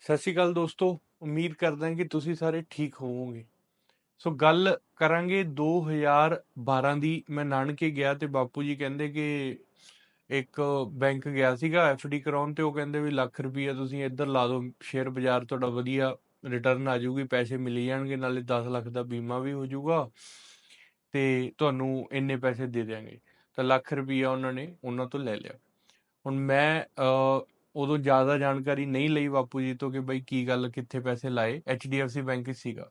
ਸਤਿ ਸ਼੍ਰੀ ਅਕਾਲ ਦੋਸਤੋ, ਉਮੀਦ ਕਰਦਾ ਹਾਂ ਕਿ ਤੁਸੀਂ ਸਾਰੇ ਠੀਕ ਹੋਵੋਗੇ। ਸੋ ਗੱਲ ਕਰਾਂਗੇ 2012 ਦੀ। ਮੈਂ ਨਾਨਕੇ ਗਿਆ ਤੇ ਬਾਪੂ ਜੀ ਕਹਿੰਦੇ ਕਿ ਇੱਕ ਬੈਂਕ ਗਿਆ ਸੀਗਾ ਐਫਡੀ ਕਰਾਉਣ ਤੇ ਉਹ ਕਹਿੰਦੇ ਵੀ ਲੱਖ ਰੁਪਈਆ ਤੁਸੀਂ ਇੱਧਰ ਲਾ ਦਿਓ, ਸ਼ੇਅਰ ਬਾਜ਼ਾਰ ਤੁਹਾਡਾ ਵਧੀਆ ਰਿਟਰਨ ਆ ਜਾਊਗੀ, ਪੈਸੇ ਮਿਲ ਜਾਣਗੇ, ਨਾਲੇ 10 ਲੱਖ ਦਾ ਬੀਮਾ ਵੀ ਹੋ ਜਾਊਗਾ ਤੇ ਤੁਹਾਨੂੰ ਇੰਨੇ ਪੈਸੇ ਦੇ ਦਿਆਂਗੇ। ਤਾਂ ਲੱਖ ਰੁਪਈਆ ਉਹਨਾਂ ਨੇ ਉਹਨਾਂ ਤੋਂ ਲੈ ਲਿਆ। ਹੁਣ ਮੈਂ ਉਦੋਂ ਜ਼ਿਆਦਾ ਜਾਣਕਾਰੀ ਨਹੀਂ ਲਈ ਬਾਪੂ ਜੀ ਤੋਂ ਕਿ ਬਈ ਕੀ ਗੱਲ, ਕਿੱਥੇ ਪੈਸੇ ਲਾਏ HDFC ਬੈਂਕ 'ਚ ਸੀਗਾ।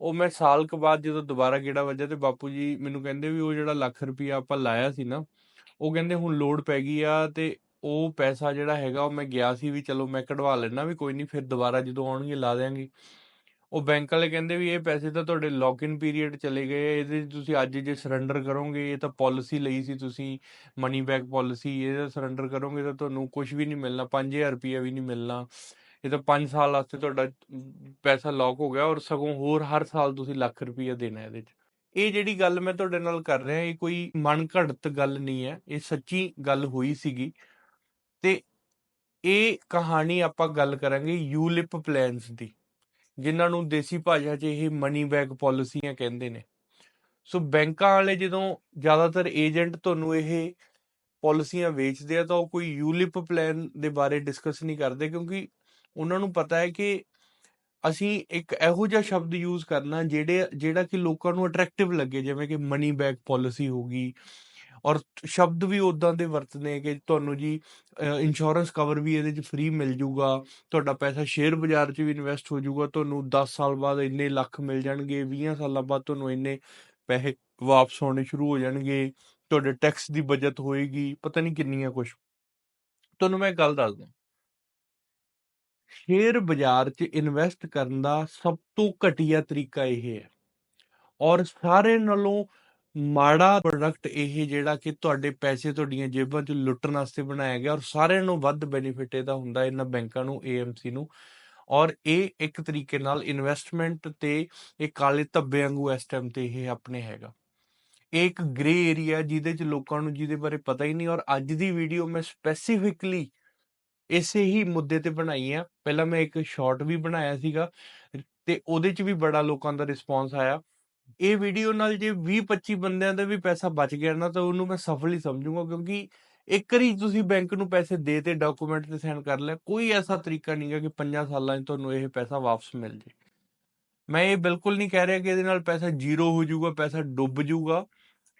ਉਹ ਮੈਂ ਸਾਲ ਕ ਬਾਅਦ ਜਦੋਂ ਦੁਬਾਰਾ ਗੇੜਾ ਵੱਜਿਆ ਤੇ ਬਾਪੂ ਜੀ ਮੈਨੂੰ ਕਹਿੰਦੇ ਵੀ ਉਹ ਜਿਹੜਾ ਲੱਖ ਰੁਪਈਆ ਆਪਾਂ ਲਾਇਆ ਸੀ ਨਾ, ਉਹ ਕਹਿੰਦੇ ਹੁਣ ਲੋਡ ਪੈ ਗਈ ਆ ਤੇ ਉਹ ਪੈਸਾ ਜਿਹੜਾ ਹੈਗਾ ਉਹ ਮੈਂ ਗਿਆ ਸੀ ਵੀ ਚਲੋ ਮੈਂ ਕਢਵਾ ਲੈਣਾ ਵੀ ਕੋਈ ਨਹੀਂ, ਫਿਰ ਦੁਬਾਰਾ ਜਦੋਂ ਆਉਣਗੇ ਲਾ ਦਿਆਂਗੇ। ਉਹ ਬੈਂਕ ਵਾਲੇ ਕਹਿੰਦੇ ਵੀ ਇਹ ਪੈਸੇ ਤਾਂ ਤੁਹਾਡੇ ਲੌਕ ਇਨ ਪੀਰੀਅਡ ਚਲੇ ਗਏ ਆ, ਇਹਦੇ 'ਚ ਤੁਸੀਂ ਅੱਜ ਜੇ ਸਰੈਂਡਰ ਕਰੋਗੇ ਇਹ ਤਾਂ ਪਾਲਿਸੀ ਲਈ ਸੀ ਤੁਸੀਂ ਮਨੀ ਬੈਕ ਪਾਲਿਸੀ ਇਹਦਾ ਸਰੈਂਡਰ ਕਰੋਗੇ ਤਾਂ ਤੁਹਾਨੂੰ ਕੁਝ ਵੀ ਨਹੀਂ ਮਿਲਣਾ 5000 ਰੁਪਈਆ ਵੀ ਨਹੀਂ ਮਿਲਣਾ। ਇਹ ਤਾਂ 5 ਸਾਲ ਵਾਸਤੇ ਤੁਹਾਡਾ ਪੈਸਾ ਲੌਕ ਹੋ ਗਿਆ ਔਰ ਸਗੋਂ ਹੋਰ ਹਰ ਸਾਲ ਤੁਸੀਂ ਲੱਖ ਰੁਪਈਆ ਦੇਣਾ ਇਹਦੇ 'ਚ। ਇਹ ਜਿਹੜੀ ਗੱਲ ਮੈਂ ਤੁਹਾਡੇ ਨਾਲ ਕਰ ਰਿਹਾ ਇਹ ਕੋਈ ਮਨ ਘੜਤ ਗੱਲ ਨਹੀਂ ਹੈ ਇਹ ਸੱਚੀ ਗੱਲ ਹੋਈ ਸੀਗੀ। ਤੇ ਇਹ ਕਹਾਣੀ ਆਪਾਂ ਗੱਲ ਕਰਾਂਗੇ ਯੂਲਿਪ ਪਲਾਨਸ ਦੀ। ਜਿਨ੍ਹਾਂ ਨੂੰ ਦੇਸੀ ਭਾਸ਼ਾ 'ਚ ਇਹ ਮਨੀ ਬੈਕ ਪਾਲਿਸੀਆਂ ਕਹਿੰਦੇ ਨੇ। ਸੋ ਬੈਂਕਾਂ ਵਾਲੇ ਜਦੋਂ ਜ਼ਿਆਦਾਤਰ ਏਜੰਟ ਤੁਹਾਨੂੰ ਇਹ ਪਾਲਿਸੀਆਂ ਵੇਚਦੇ ਆ ਤਾਂ ਉਹ ਕੋਈ ਯੂਲਿਪ ਪਲਾਨ ਦੇ ਬਾਰੇ ਡਿਸਕਸ ਨਹੀਂ ਕਰਦੇ ਕਿਉਂਕਿ ਉਹਨਾਂ ਨੂੰ ਪਤਾ ਹੈ ਕਿ ਅਸੀਂ ਇੱਕ ਇਹੋ ਜਿਹਾ ਸ਼ਬਦ ਯੂਜ਼ ਕਰਨਾ ਜਿਹੜੇ, ਜਿਹੜਾ ਕਿ ਲੋਕਾਂ ਨੂੰ ਅਟਰੈਕਟਿਵ ਲੱਗੇ, ਜਿਵੇਂ ਕਿ ਮਨੀ ਬੈਕ ਪਾਲਿਸੀ ਹੋਗੀ ਔਰ ਸ਼ਬਦ ਵੀ ਉਦਾਂ ਦੇ ਵਰਤਨੇ ਕਿ ਤੁਹਾਨੂੰ ਜੀ ਇੰਸ਼ੋਰੈਂਸ ਕਵਰ ਵੀ ਇਹਦੇ 'ਚ ਫ੍ਰੀ ਮਿਲ ਜੂਗਾ, ਤੁਹਾਡਾ ਪੈਸਾ ਸ਼ੇਅਰ ਬਾਜ਼ਾਰ 'ਚ ਵੀ ਇਨਵੈਸਟ ਹੋ ਜੂਗਾ, ਤੁਹਾਨੂੰ 10 ਸਾਲ ਬਾਅਦ ਇੰਨੇ ਲੱਖ ਮਿਲ ਜਾਣਗੇ 20 ਸਾਲਾਂ ਬਾਅਦ ਤੁਹਾਨੂੰ ਇੰਨੇ ਪੈਸੇ ਵਾਪਸ ਹੋਣੇ ਸ਼ੁਰੂ ਹੋ ਜਾਣਗੇ, ਤੁਹਾਡੇ ਟੈਕਸ ਦੀ ਬਚਤ ਹੋਏਗੀ, ਪਤਾ ਨਹੀਂ ਕਿੰਨੀਆਂ ਕੁਝ ਤੁਹਾਨੂੰ ਮੈਂ ਇੱਕ ਗੱਲ ਦੱਸਦਾ। ਸ਼ੇਅਰ ਬਾਜ਼ਾਰ 'ਚ ਇਨਵੈਸਟ ਕਰਨ ਦਾ ਸਭ ਤੋਂ ਘਟੀਆ ਤਰੀਕਾ ਇਹ ਹੈ। ਔਰ ਸਾਰੇ ਨਾਲੋਂ ਮਾੜਾ ਪ੍ਰੋਡਕਟ ਇਹ ਜਿਹੜਾ ਕਿ ਤੁਹਾਡੇ ਪੈਸੇ ਤੁਹਾਡੀਆਂ ਜੇਬਾਂ 'ਚ ਲੁੱਟਣ ਵਾਸਤੇ ਬਣਾਇਆ ਗਿਆ ਔਰ ਸਾਰਿਆਂ ਨੂੰ ਵੱਧ ਬੈਨੀਫਿਟ ਇਹਦਾ ਹੁੰਦਾ ਇਹਨਾਂ ਬੈਂਕਾਂ ਨੂੰ AMC ਨੂੰ ਔਰ ਇਹ ਇੱਕ ਤਰੀਕੇ ਨਾਲ ਇਨਵੈਸਟਮੈਂਟ ਤੇ ਇਹ ਕਾਲੇ ਧੱਬੇ ਵਾਂਗੂ ਇਸ ਟਾਈਮ ਤੇ ਇਹ ਆਪਣੇ ਹੈਗਾ। ਇਹ ਇੱਕ ਗ੍ਰੇ ਏਰੀਆ ਜਿਹਦੇ 'ਚ ਲੋਕਾਂ ਨੂੰ ਜਿਹਦੇ ਬਾਰੇ ਪਤਾ ਹੀ ਨਹੀਂ ਔਰ ਅੱਜ ਦੀ ਵੀਡੀਓ ਮੈਂ ਸਪੈਸੀਫਿਕਲੀ ਇਸੇ ਹੀ ਮੁੱਦੇ ਤੇ ਬਣਾਈ ਆ। ਪਹਿਲਾਂ ਮੈਂ ਇੱਕ ਸ਼ਾਰਟ ਵੀ ਬਣਾਇਆ ਸੀਗਾ ਤੇ ਉਹਦੇ 'ਚ ਵੀ ਬੜਾ ਲੋਕਾਂ ਦਾ ਰਿਸਪੌਂਸ ਆਇਆ। ਇਹ ਵੀਡੀਓ ਨਾਲ ਜੇ 20-25 ਬੰਦਿਆਂ ਦਾ ਵੀ ਪੈਸਾ ਬਚ ਗਿਆ ਨਾ, ਤਾਂ ਉਹਨੂੰ ਮੈਂ ਸਫਲ ਹੀ ਸਮਝੂੰਗਾ, ਕਿਉਂਕਿ ਇੱਕ ਵਾਰੀ ਤੁਸੀਂ ਬੈਂਕ ਨੂੰ ਪੈਸੇ ਦੇ ਤੇ ਡਾਕੂਮੈਂਟ ਤੇ ਸਾਈਨ ਕਰ ਲਿਆ, ਕੋਈ ਐਸਾ ਤਰੀਕਾ ਨਹੀਂਗਾ ਕਿ 5 ਸਾਲਾਂ 'ਚ ਤੁਹਾਨੂੰ ਇਹ ਪੈਸਾ ਵਾਪਸ ਮਿਲ ਜੇ। ਮੈਂ ਇਹ ਬਿਲਕੁਲ ਨਹੀਂ ਕਹਿ ਰਿਹਾ ਕਿ ਇਹਦੇ ਨਾਲ ਪੈਸਾ ਜ਼ੀਰੋ ਹੋ ਜਾਊਗਾ, ਪੈਸਾ ਡੁੱਬ ਜਾਊਗਾ,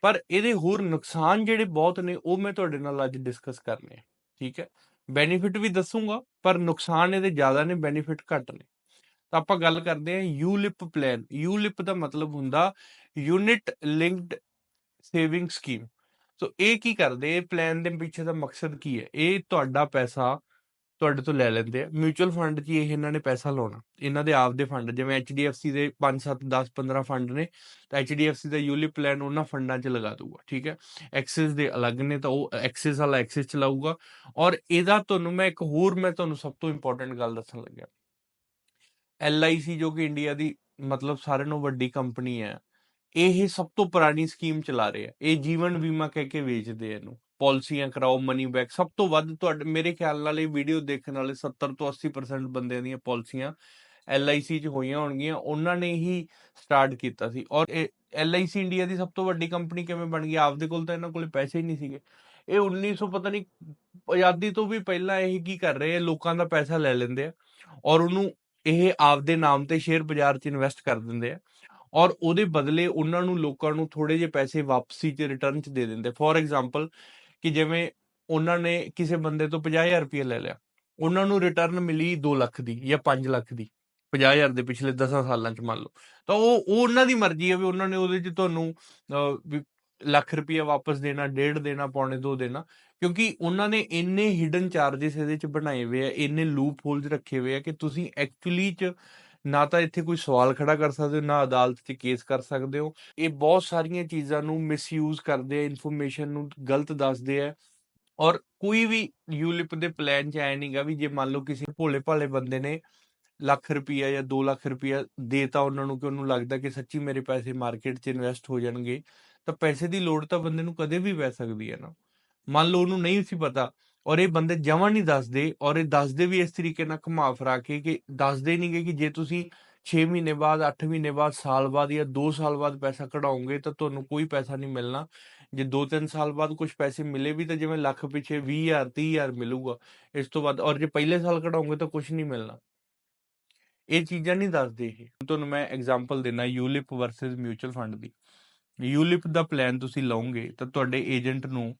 ਪਰ ਇਹਦੇ ਹੋਰ ਨੁਕਸਾਨ ਜਿਹੜੇ ਬਹੁਤ ਨੇ, ਉਹ ਮੈਂ ਤੁਹਾਡੇ ਨਾਲ ਅੱਜ ਡਿਸਕਸ ਕਰਨੇ ਆ, ਠੀਕ ਹੈ? ਬੈਨੀਫਿਟ ਵੀ ਦੱਸੂਗਾ, ਪਰ ਨੁਕਸਾਨ ਇਹਦੇ ਜ਼ਿਆਦਾ ਨੇ, ਬੈਨੀਫਿਟ ਘੱਟ ਨੇ। ਤਾਂ ਆਪਾਂ ਗੱਲ ਕਰਦੇ ਹਾਂ ਯੂਲਿਪ ਪਲਾਨ। ਯੂਲਿਪ ਦਾ ਮਤਲਬ ਹੁੰਦਾ unit linked saving scheme. So ਇਹ ਕੀ ਕਰਦੇ, ਇਹ ਪਲਾਨ ਦੇ ਪਿੱਛੇ ਦਾ ਮਕਸਦ ਕੀ ਹੈ? ਇਹ ਤੁਹਾਡਾ ਪੈਸਾ ਤੁਹਾਡੇ ਤੋਂ ਲੈ ਲੈਂਦੇ ਆ। ਮਿਊਚੁਅਲ ਫੰਡ 'ਚ ਇਹ ਇਹਨਾਂ ਨੇ ਪੈਸਾ ਲਾਉਣਾ। ਇਹਨਾਂ ਦੇ ਆਪਦੇ ਫੰਡ, ਜਿਵੇਂ HDFC ਦੇ 5 7 10 15 ਫੰਡ ਨੇ, ਤਾਂ HDFC ਦਾ ਯੂਲਿਪ ਪਲਾਨ ਉਹਨਾਂ ਫੰਡਾਂ 'ਚ ਲਗਾ ਦੂਗਾ ਠੀਕ ਹੈ? ਐਕਸਿਸ ਦੇ ਅਲੱਗ ਨੇ ਤਾਂ ਉਹ ਐਕਸਿਸ ਵਾਲਾ ਐਕਸਿਸ ਚਲਾਊਗਾ ਔਰ ਇਹਦਾ ਤੁਹਾਨੂੰ ਮੈਂ ਇੱਕ ਹੋਰ ਮੈਂ ਤੁਹਾਨੂੰ ਸਭ ਤੋਂ ਇੰਪੋਰਟੈਂਟ ਗੱਲ ਦੱਸਣ ਲੱਗਿਆ। LIC ਜੋ ਕਿ ਇੰਡੀਆ ਦੀ ਮਤਲਬ ਸਾਰਿਆਂ ਨਾਲੋਂ ਵੱਡੀ ਕੰਪਨੀ ਹੈ, ਇਹ ਸਭ ਤੋਂ ਪੁਰਾਣੀ ਸਕੀਮ ਚਲਾ ਰਹੇ ਆ। ਇਹ ਜੀਵਨ ਬੀਮਾ ਕਹਿ ਕੇ ਵੇਚਦੇ ਆ ਇਹਨੂੰ। ਪਾਲਿਸੀਆਂ ਕਰਾਓ ਮਨੀ ਬੈਕ ਸਭ ਤੋਂ ਵੱਧ ਤੁਹਾਡੇ, ਮੇਰੇ ਖਿਆਲ ਨਾਲ ਇਹ ਵੀਡੀਓ ਦੇਖਣ ਵਾਲੇ 70 ਤੋਂ 80% ਬੰਦਿਆਂ ਦੀਆਂ ਪਾਲਿਸੀਆਂ LIC 'ਚ ਹੋਈਆਂ ਹੋਣਗੀਆਂ, ਉਹਨਾਂ ਨੇ ਹੀ ਸਟਾਰਟ ਕੀਤਾ ਸੀ। ਔਰ ਇਹ LIC ਇੰਡੀਆ ਦੀ ਸਭ ਤੋਂ ਵੱਡੀ ਕੰਪਨੀ ਕਿਵੇਂ ਬਣ ਗਈ? ਆਪਦੇ ਕੋਲ ਤਾਂ ਇਹਨਾਂ ਕੋਲੇ ਪੈਸੇ ਹੀ ਨਹੀਂ ਸੀਗੇ। ਇਹ 1900 ਪਤਾ ਨਹੀਂ, ਆਜ਼ਾਦੀ ਤੋਂ ਵੀ ਪਹਿਲਾਂ ਇਹ ਕੀ ਕਰ ਰਹੇ ਆ? ਲੋਕਾਂ ਦਾ ਪੈਸਾ ਲੈ ਲੈਂਦੇ ਆ। ਔਰ ਉਹਨੂੰ ਇਹ ਆਪਦੇ ਨਾਮ ਤੇ ਸ਼ੇਅਰ ਬਾਜ਼ਾਰ 'ਚ ਇਨਵੈਸਟ ਕਰ ਦਿੰਦੇ ਆ ਔਰ ਉਹਦੇ ਬਦਲੇ ਉਹਨਾਂ ਨੂੰ ਲੋਕਾਂ ਨੂੰ ਥੋੜੇ ਜਿਹੇ ਪੈਸੇ ਵਾਪਸੀ 'ਚ ਰਿਟਰਨ 'ਚ ਦੇ ਦਿੰਦੇ। ਫੋਰ ਐਗਜ਼ਾਮਪਲ ਕਿ ਜਿਵੇਂ ਉਹਨਾਂ ਨੇ ਕਿਸੇ ਬੰਦੇ ਤੋਂ 50000 ਰੁਪਏ ਲੈ ਲਿਆ, ਉਹਨਾਂ ਨੂੰ ਰਿਟਰਨ ਮਿਲੀ 2 ਲੱਖ ਦੀ ਜਾਂ 5 ਲੱਖ ਦੀ 50000 ਦੇ ਪਿਛਲੇ 10 ਸਾਲਾਂ 'ਚ ਮੰਨ ਲਓ। ਤਾਂ ਉਹ ਉਹਨਾਂ ਦੀ ਮਰਜ਼ੀ ਹੈ ਵੀ ਉਹਨਾਂ ਨੇ ਉਹਦੇ 'ਚ ਤੁਹਾਨੂੰ ਲੱਖ ਰੁਪਏ ਵਾਪਸ ਦੇਣਾ, ਡੇਢ ਦੇਣਾ, ਪੌਣੇ ਦੋ ਦੇਣਾ, ਕਿਉਂਕਿ ਉਹਨਾਂ ਨੇ ਇੰਨੇ ਹਿਡਨ ਚਾਰजेस ਇਹਦੇ 'ਚ ਬਣਾਏ ਹੋਏ ਆ, ਇੰਨੇ ਲੂਪ ਹੋਲਸ ਰੱਖੇ ਹੋਏ ਆ ਕਿ ਤੁਸੀਂ ਐਕਚੁਅਲੀ 'ਚ ਨਾ ਤਾਂ ਇੱਥੇ ਕੋਈ ਸਵਾਲ ਖੜਾ ਕਰ ਸਕਦੇ ਹੋ, ਨਾ ਅਦਾਲਤ 'ਚ ਕੇਸ ਕਰ ਸਕਦੇ ਹੋ। ਇਹ ਬਹੁਤ ਸਾਰੀਆਂ ਚੀਜ਼ਾਂ ਨੂੰ ਮਿਸਯੂਜ਼ ਕਰਦੇ ਆ ਇਨਫੋਰਮੇਸ਼ਨ ਨੂੰ ਗਲਤ ਦੱਸਦੇ ਆ। ਔਰ ਕੋਈ ਵੀ ਯੂਲਿਪ ਦੇ ਪਲਾਨ 'ਚ ਐ ਨਹੀਂਗਾ ਵੀ ਜੇ ਮੰਨ ਲਓ ਕਿਸੇ ਭੋਲੇ ਭਾਲੇ ਬੰਦੇ ਨੇ ਲੱਖ ਰੁਪਈਆ ਜਾਂ 2 ਲੱਖ ਰੁਪਈਆ ਦੇਤਾ ਉਹਨਾਂ ਨੂੰ ਕਿ ਉਹਨੂੰ ਲੱਗਦਾ ਕਿ ਸੱਚੀ ਮੇਰੇ ਪੈਸੇ ਮਾਰਕੀਟ 'ਚ ਇਨਵੈਸਟ ਹੋ ਜਾਣਗੇ। ਤਾਂ ਪੈਸੇ ਦੀ ਲੋੜ ਤਾਂ ਬੰਦੇ ਨੂੰ ਕਦੇ ਵੀ ਪੈ ਸਕਦੀ ਹੈ ਨਾ। ਮੰਨ ਲਓ ਉਹਨੂੰ ਨਹੀਂ ਸੀ ਪਤਾ ਔਰ ਇਹ ਬੰਦੇ ਜਮਾਂ ਨਹੀਂ ਦੱਸਦੇ ਔਰ ਇਹ ਦੱਸਦੇ ਵੀ ਇਸ ਤਰੀਕੇ ਨਾਲ ਘੁਮਾ ਫਰਾ ਕੇ ਕਿ ਦੱਸਦੇ ਨਹੀਂਗੇ ਕਿ ਜੇ ਤੁਸੀਂ 6 ਮਹੀਨੇ ਬਾਅਦ 8 ਮਹੀਨੇ ਬਾਅਦ, ਸਾਲ ਬਾਅਦ ਜਾਂ 2 ਸਾਲ ਬਾਅਦ ਪੈਸਾ ਕਢਾਓਗੇ ਤਾਂ ਤੁਹਾਨੂੰ ਕੋਈ ਪੈਸਾ ਨਹੀਂ ਮਿਲਣਾ। ਜੇ 2-3 ਸਾਲ ਬਾਅਦ ਕੁਝ ਪੈਸੇ ਮਿਲੇ ਵੀ ਤਾਂ ਜਿਵੇਂ ਲੱਖ ਪਿੱਛੇ 20000 30000 ਮਿਲੂਗਾ, ਇਸ ਤੋਂ ਬਾਅਦ ਔਰ ਜੇ ਪਹਿਲੇ ਸਾਲ ਕਢਾਓਗੇ ਤਾਂ ਕੁਝ ਨਹੀਂ ਮਿਲਣਾ। ਇਹ ਚੀਜ਼ਾਂ ਨਹੀਂ ਦੱਸਦੇ ਇਹ। ਤੁਹਾਨੂੰ ਮੈਂ ਐਗਜ਼ਾਮਪਲ ਦੇਣਾ ਯੂਲਿਪ ਵਰਸਸ ਮਿਊਚੁਅਲ ਫੰਡ ਦੀ। ਯੂਲਿਪ ਦਾ ਪਲਾਨ ਤੁਸੀਂ ਲਓਗੇ ਤਾਂ ਤੁਹਾਡੇ ਏਜੰਟ ਨੂੰ